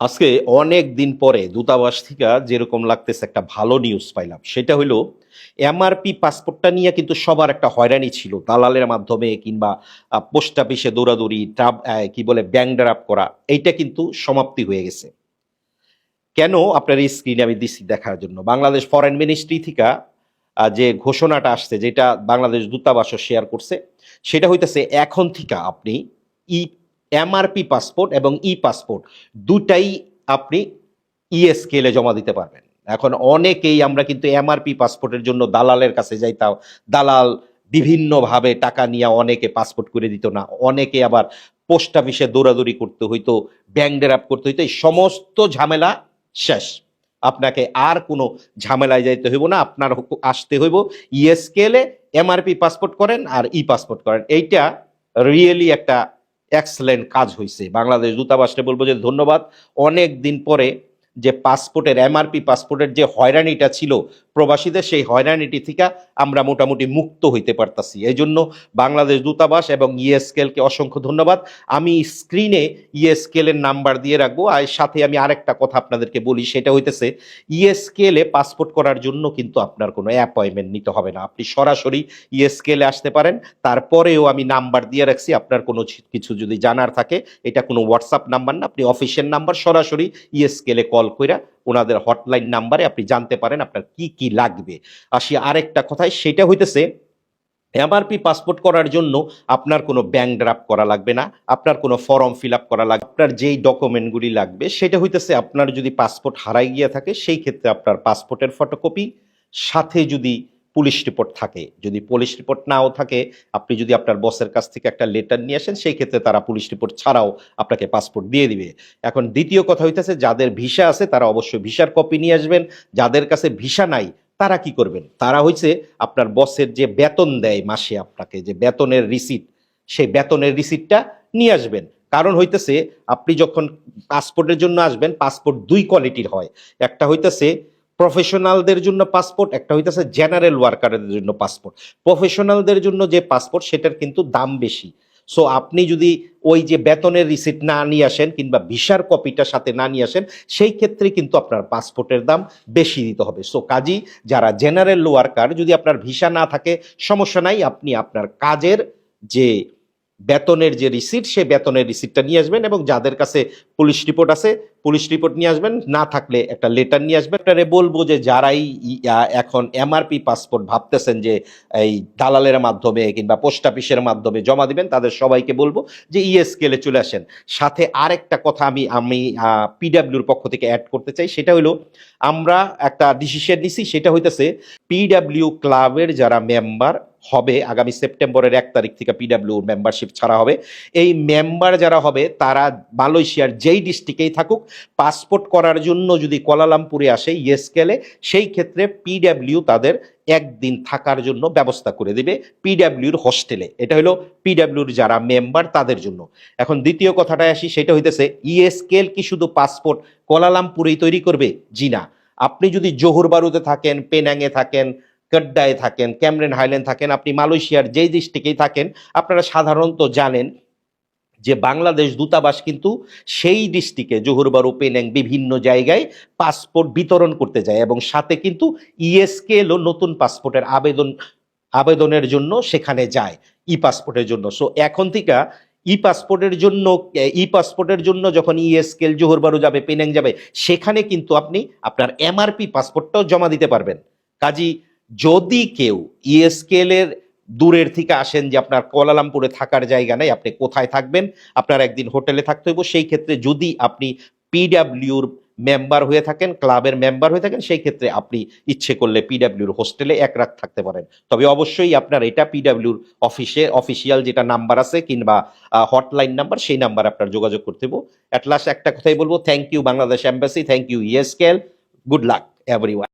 আজকে অনেক দিন পরে দূতাবাস থেকে যেরকম লাগতেছে একটা ভালো নিউজ পাইলাম। সেটা হলো এমআরপি পাসপোর্টটা নিয়ে কিন্তু সবার একটা হয়রানি ছিল। দালালের মাধ্যমে কিংবা পোস্ট অফিসে দৌড়াদৌড়ি ট্রাপ কি বলে ব্যাংক ড্রাফট করা, এইটা কিন্তু সমাপ্তি হয়ে গেছে। কেন? আপনার এই স্ক্রিনে আমি দিচ্ছি দেখার জন্য। বাংলাদেশ ফরেন মিনিস্ট্রি থেকে যে ঘোষণাটা আসছে, যেটা বাংলাদেশ দূতাবাসও শেয়ার করছে, সেটা হইতেছে এখন থেকে আপনি ই এমআরপি পাসপোর্ট এবং ই পাসপোর্ট দুটাই আপনি ইএসকেলে জমা দিতে পারবেন। এখন অনেকেই আমরা কিন্তু এমআরপি পাসপোর্টের জন্য দালালের কাছে যাইতাম। দালাল বিভিন্নভাবে টাকা নিয়ে অনেকে পাসপোর্ট করে দিত না। অনেকে আবার পোস্ট অফিসে দৌড়াদৌড়ি করতে হইতো ব্যাংক ড্রাফট করতে হইতো, এই সমস্ত ঝামেলা শেষ। আপনাকে আর কোনো ঝামেলায় যাইতে হইব না, আপনার আসতে হইব। ইএসকেলে এমআরপি পাসপোর্ট করেন আর ই পাসপোর্ট করেন। এইটা রিয়েলি একটা এক্সেলেন্ট কাজ হয়েছে বাংলাদেশ দূতাবাসকে বলব যে ধন্যবাদ। অনেক দিন পরে যে পাসপোর্টের এমআরপি পাসপোর্টের যে হয়রানিটা ছিল, প্রবাসীদের সেই হয়রানিটি থেকে আমরা মোটামুটি মুক্ত হইতে পারতাছি। এই জন্য বাংলাদেশ দূতাবাস এবং ইএসকেলকে অসংখ্য ধন্যবাদ। আমি স্ক্রিনে ইএসকেলের নাম্বার দিয়ে রাখব, আর সাথে আমি আরেকটা কথা আপনাদেরকে বলি, সেটা হইতেছে ইএসকেলে পাসপোর্ট করার জন্য কিন্তু আপনার কোনো অ্যাপয়েন্টমেন্ট নিতে হবে না। আপনি সরাসরি ইএসকেলে আসতে পারেন, তারপরেও আমি নাম্বার দিয়ে রাখছি, আপনার কোনো কিছু যদি জানার থাকে, এটা কোনো হোয়াটসঅ্যাপ নাম্বার না, আপনি অফিসিয়াল নাম্বার সরাসরি ইএসকেলে কল কইরা ওনাদের হটলাইন নাম্বারে আপনি জানতে পারেন আপনার কি কি লাগবে। আসি আরেকটা কথায়, সেটা হইতেছে এমআরপি পাসপোর্ট করার জন্য আপনার কোনো ব্যাংক ড্রাফট করা লাগবে না, আপনার কোনো ফর্ম ফিল করা লাগবে, আপনার যেই ডকুমেন্টগুলি লাগবে, সেটা হইতেছে আপনার যদি পাসপোর্ট হারাই গিয়ে থাকে, সেই ক্ষেত্রে আপনার পাসপোর্টের ফটোকপি সাথে যদি পুলিশ রিপোর্ট থাকে। যদি পুলিশ রিপোর্ট নাও থাকে, আপনি যদি আপনার বসের কাছ থেকে একটা লেটার নিয়ে আসেন, সেই ক্ষেত্রে তারা পুলিশ রিপোর্ট ছাড়াও আপনাকে পাসপোর্ট দিয়ে দিবে। এখন দ্বিতীয় কথা হইতেছে, যাদের ভিসা আছে, তারা অবশ্যই ভিসার কপি নিয়ে আসবেন। যাদের কাছে ভিসা নাই, তারা কি করবেন? তারা হইছে আপনার বসের যে বেতন দেয় মাসে আপনাকে, যে বেতনের রিসিট সেই বেতনের রিসিটটা নিয়ে আসবেন। কারণ হইতেছে, আপনি যখন পাসপোর্টের জন্য আসবেন, পাসপোর্ট দুই কোয়ালিটির হয়। একটা হইতেছে প্রফেশনালদের জন্য পাসপোর্ট একটা হইতেছে জেনারেল ওয়ার্কারদের জন্য পাসপোর্ট প্রফেশনালদের জন্য যে পাসপোর্ট সেটার কিন্তু দাম বেশি। সো আপনি যদি ওই যে বেতনের রিসিট না নিয়ে আসেন কিংবা ভিসার কপিটা সাথে না নিয়ে আসেন, সেই ক্ষেত্রে কিন্তু আপনার পাসপোর্টের দাম বেশি দিতে হবে। সো কাজী, যারা জেনারেল ওয়ার্কার যদি আপনার ভিসা না থাকে, সমস্যা নাই, আপনি আপনার কাজের যে বেতনের যে রিসিট সে বেতনের রিসিটটা নিয়ে আসবেন এবং যাদের কাছে পুলিশ রিপোর্ট আছে পুলিশ রিপোর্ট নিয়ে আসবেন। না থাকলে একটা লেটার নিয়ে আসবেন। আপনারে বলব যে যারাই এখন এমআরপি পাসপোর্ট ভাবতেছেন যে এই দালালের মাধ্যমে কিংবা পোস্ট অফিসের মাধ্যমে জমা দিবেন, তাদের সবাইকে বলব যে ইএসকেলে চলে আসেন। সাথে আরেকটা কথা আমি আমি পিডাব্লিউর পক্ষ থেকে অ্যাড করতে চাই। সেটা হলো, আমরা একটা ডিসিশন নিছি। সেটা হইতেছে পিডাব্লিউ ক্লাবের যারা মেম্বার হবে, আগামী সেপ্টেম্বরের এক তারিখ থেকে পিডাব্লিউ মেম্বারশিপ ছাড়া হবে। এই মেম্বার যারা হবে, তারা মালয়েশিয়ার যেই ডিস্ট্রিক্টেই থাকুক পাসপোর্ট করার জন্য যদি কোয়ালালামপুরে আসে ইয়েসকেলে সেই ক্ষেত্রে পিডাব্লিউ তাদের একদিন থাকার জন্য ব্যবস্থা করে দেবে পিডাব্লিউর হোস্টেলে এটা হলো পিডাব্লিউর যারা মেম্বার তাদের জন্য। এখন দ্বিতীয় কথাটায় আসি, সেটা হইতেছে ইএসকেল কি শুধু পাসপোর্ট কোয়ালালামপুরেই তৈরি করবে? জি না। আপনি যদি জোহর বারুদে থাকেন পেনাঙে থাকেন কড্ডায় থাকেন, ক্যামরেন হাইল্যান্ড থাকেন, আপনি মালয়েশিয়ার যেই ডিস্ট্রিক্টেই থাকেন, আপনারা সাধারণত জানেন যে বাংলাদেশ দূতাবাস কিন্তু সেই ডিস্ট্রিক্টে জোহরবারু পেনাং বিভিন্ন জায়গায় পাসপোর্ট বিতরণ করতে যায় এবং সাথে কিন্তু ইএসকেলও নতুন পাসপোর্টের আবেদন, আবেদনের জন্য সেখানে যায় ই পাসপোর্টের জন্য। সো এখন থেকে ই পাসপোর্টের জন্য ই পাসপোর্টের জন্য যখন ইএসকেল জোহরবারু যাবে, পেনাং যাবে, সেখানে কিন্তু আপনি আপনার এমআরপি পাসপোর্টটাও জমা দিতে পারবেন। কাজী যদি কেউ ইএসকেলের দূরের থেকে আসেন যে আপনার কোয়ালালামপুরে থাকার জায়গা নেই, আপনি কোথায় থাকবেন, আপনার একদিন হোটেলে থাকতে হইব, সেই ক্ষেত্রে যদি আপনি পিডাব্লিউর মেম্বার হয়ে থাকেন, ক্লাবের মেম্বার হয়ে থাকেন, সেই ক্ষেত্রে আপনি ইচ্ছে করলে পিডাব্লিউর হোস্টেলে এক রাত থাকতে পারেন। তবে অবশ্যই আপনার এটা পিডাব্লিউর অফিসে অফিসিয়াল যেটা নাম্বার আছে কিংবা হটলাইন নাম্বার সেই নাম্বার আপনার যোগাযোগ করতে হব অ্যাট লাস্ট একটা কথাই বলব thank you Bangladesh embassy thank you ইয়েসকেল good luck everyone